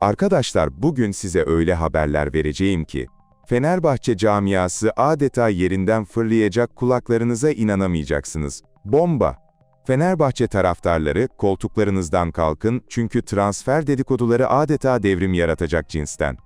Arkadaşlar bugün size öyle haberler vereceğim ki, Fenerbahçe camiası adeta yerinden fırlayacak kulaklarınıza inanamayacaksınız. Bomba! Fenerbahçe taraftarları koltuklarınızdan kalkın çünkü transfer dedikoduları adeta devrim yaratacak cinsten.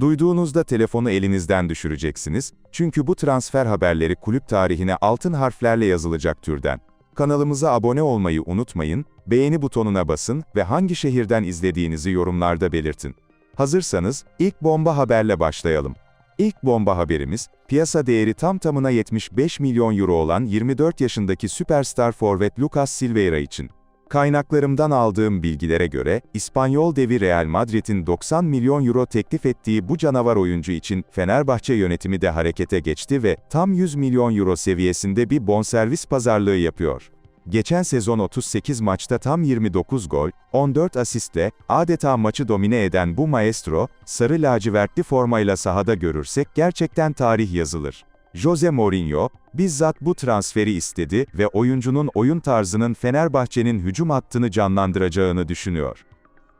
Duyduğunuzda telefonu elinizden düşüreceksiniz çünkü bu transfer haberleri kulüp tarihine altın harflerle yazılacak türden. Kanalımıza abone olmayı unutmayın, beğeni butonuna basın ve hangi şehirden izlediğinizi yorumlarda belirtin. Hazırsanız, ilk bomba haberle başlayalım. İlk bomba haberimiz, piyasa değeri tam tamına 75 milyon euro olan 24 yaşındaki süperstar forvet Lucas Silveira için. Kaynaklarımdan aldığım bilgilere göre, İspanyol devi Real Madrid'in 90 milyon euro teklif ettiği bu canavar oyuncu için Fenerbahçe yönetimi de harekete geçti ve tam 100 milyon euro seviyesinde bir bonservis pazarlığı yapıyor. Geçen sezon 38 maçta tam 29 gol, 14 asistle, adeta maçı domine eden bu maestro, sarı lacivertli formayla sahada görürsek gerçekten tarih yazılır. Jose Mourinho, bizzat bu transferi istedi ve oyuncunun oyun tarzının Fenerbahçe'nin hücum hattını canlandıracağını düşünüyor.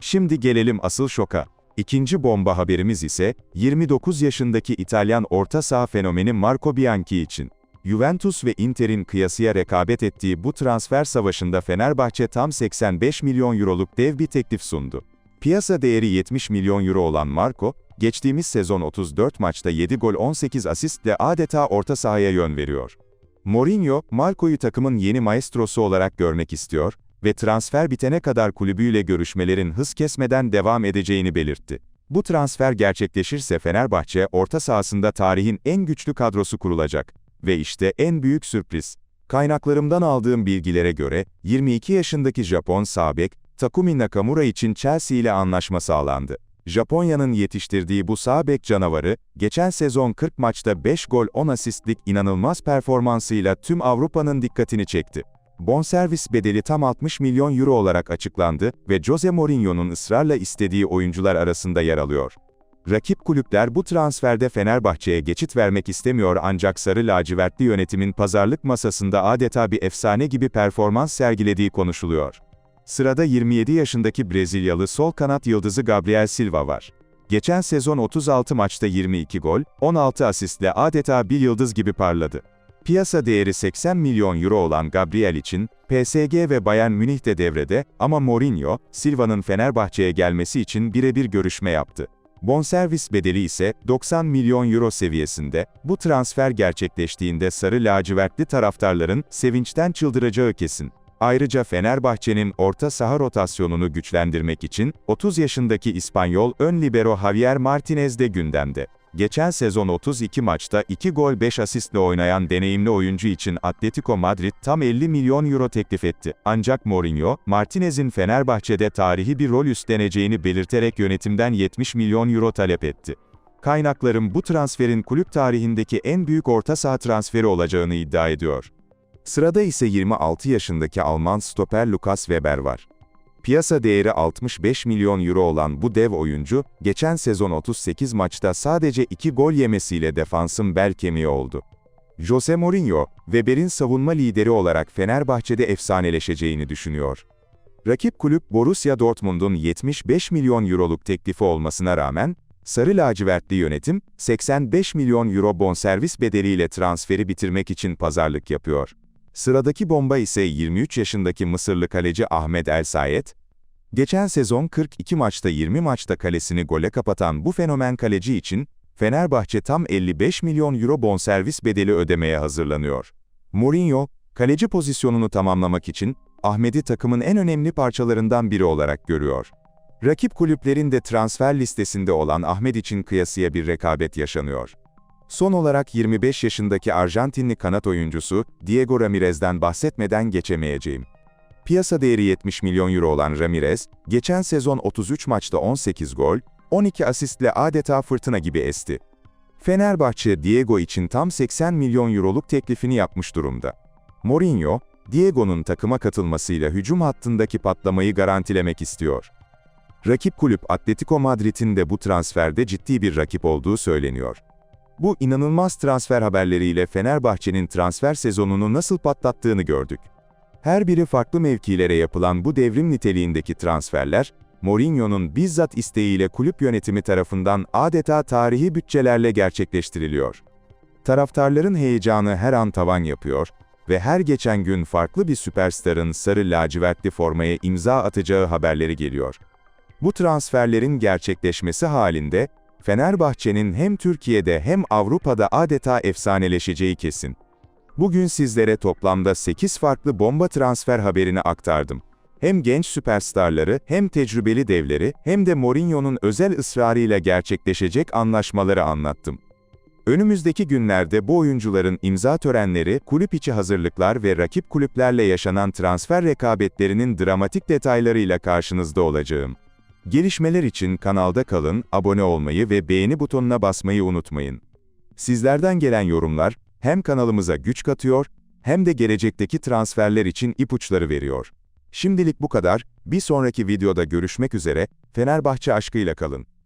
Şimdi gelelim asıl şoka. İkinci bomba haberimiz ise, 29 yaşındaki İtalyan orta saha fenomeni Marco Bianchi için. Juventus ve Inter'in kıyasıya rekabet ettiği bu transfer savaşında Fenerbahçe tam 85 milyon euroluk dev bir teklif sundu. Piyasa değeri 70 milyon euro olan Marco, geçtiğimiz sezon 34 maçta 7 gol 18 asistle adeta orta sahaya yön veriyor. Mourinho, Marco'yu takımın yeni maestrosu olarak görmek istiyor ve transfer bitene kadar kulübüyle görüşmelerin hız kesmeden devam edeceğini belirtti. Bu transfer gerçekleşirse Fenerbahçe, orta sahasında tarihin en güçlü kadrosu kurulacak. Ve işte en büyük sürpriz. Kaynaklarımdan aldığım bilgilere göre, 22 yaşındaki Japon sağ bek, Takumi Nakamura için Chelsea ile anlaşma sağlandı. Japonya'nın yetiştirdiği bu sağ bek canavarı, geçen sezon 40 maçta 5 gol 10 asistlik inanılmaz performansıyla tüm Avrupa'nın dikkatini çekti. Bonservis bedeli tam 60 milyon euro olarak açıklandı ve Jose Mourinho'nun ısrarla istediği oyuncular arasında yer alıyor. Rakip kulüpler bu transferde Fenerbahçe'ye geçit vermek istemiyor ancak sarı lacivertli yönetimin pazarlık masasında adeta bir efsane gibi performans sergilediği konuşuluyor. Sırada 27 yaşındaki Brezilyalı sol kanat yıldızı Gabriel Silva var. Geçen sezon 36 maçta 22 gol, 16 asistle adeta bir yıldız gibi parladı. Piyasa değeri 80 milyon euro olan Gabriel için, PSG ve Bayern Münih de devrede ama Mourinho, Silva'nın Fenerbahçe'ye gelmesi için birebir görüşme yaptı. Bonservis bedeli ise 90 milyon euro seviyesinde, bu transfer gerçekleştiğinde sarı lacivertli taraftarların sevinçten çıldıracağı kesin. Ayrıca Fenerbahçe'nin orta saha rotasyonunu güçlendirmek için 30 yaşındaki İspanyol ön libero Javier Martinez de gündemde. Geçen sezon 32 maçta 2 gol 5 asistle oynayan deneyimli oyuncu için Atletico Madrid tam 50 milyon euro teklif etti. Ancak Mourinho, Martinez'in Fenerbahçe'de tarihi bir rol üstleneceğini belirterek yönetimden 70 milyon euro talep etti. Kaynaklarım bu transferin kulüp tarihindeki en büyük orta saha transferi olacağını iddia ediyor. Sırada ise 26 yaşındaki Alman stoper Lukas Weber var. Piyasa değeri 65 milyon euro olan bu dev oyuncu, geçen sezon 38 maçta sadece 2 gol yemesiyle defansın bel kemiği oldu. Jose Mourinho, Weber'in savunma lideri olarak Fenerbahçe'de efsaneleşeceğini düşünüyor. Rakip kulüp Borussia Dortmund'un 75 milyon euroluk teklifi olmasına rağmen, Sarı lacivertli yönetim, 85 milyon euro bonservis bedeliyle transferi bitirmek için pazarlık yapıyor. Sıradaki bomba ise 23 yaşındaki Mısırlı kaleci Ahmet El Sayed. Geçen sezon 42 maçta 20 maçta kalesini gole kapatan bu fenomen kaleci için, Fenerbahçe tam 55 milyon euro bonservis bedeli ödemeye hazırlanıyor. Mourinho, kaleci pozisyonunu tamamlamak için, Ahmet'i takımın en önemli parçalarından biri olarak görüyor. Rakip kulüplerin de transfer listesinde olan Ahmet için kıyasıya bir rekabet yaşanıyor. Son olarak 25 yaşındaki Arjantinli kanat oyuncusu, Diego Ramirez'den bahsetmeden geçemeyeceğim. Piyasa değeri 70 milyon euro olan Ramirez, geçen sezon 33 maçta 18 gol, 12 asistle adeta fırtına gibi esti. Fenerbahçe, Diego için tam 80 milyon euroluk teklifini yapmış durumda. Mourinho, Diego'nun takıma katılmasıyla hücum hattındaki patlamayı garantilemek istiyor. Rakip kulüp Atletico Madrid'in de bu transferde ciddi bir rakip olduğu söyleniyor. Bu inanılmaz transfer haberleriyle Fenerbahçe'nin transfer sezonunu nasıl patlattığını gördük. Her biri farklı mevkilere yapılan bu devrim niteliğindeki transferler, Mourinho'nun bizzat isteğiyle kulüp yönetimi tarafından adeta tarihi bütçelerle gerçekleştiriliyor. Taraftarların heyecanı her an tavan yapıyor ve her geçen gün farklı bir süperstarın sarı lacivertli formaya imza atacağı haberleri geliyor. Bu transferlerin gerçekleşmesi halinde, Fenerbahçe'nin hem Türkiye'de hem Avrupa'da adeta efsaneleşeceği kesin. Bugün sizlere toplamda 8 farklı bomba transfer haberini aktardım. Hem genç süperstarları, hem tecrübeli devleri, hem de Mourinho'nun özel ısrarıyla gerçekleşecek anlaşmaları anlattım. Önümüzdeki günlerde bu oyuncuların imza törenleri, kulüp içi hazırlıklar ve rakip kulüplerle yaşanan transfer rekabetlerinin dramatik detaylarıyla karşınızda olacağım. Gelişmeler için kanalda kalın, abone olmayı ve beğeni butonuna basmayı unutmayın. Sizlerden gelen yorumlar, hem kanalımıza güç katıyor, hem de gelecekteki transferler için ipuçları veriyor. Şimdilik bu kadar, bir sonraki videoda görüşmek üzere, Fenerbahçe aşkıyla kalın.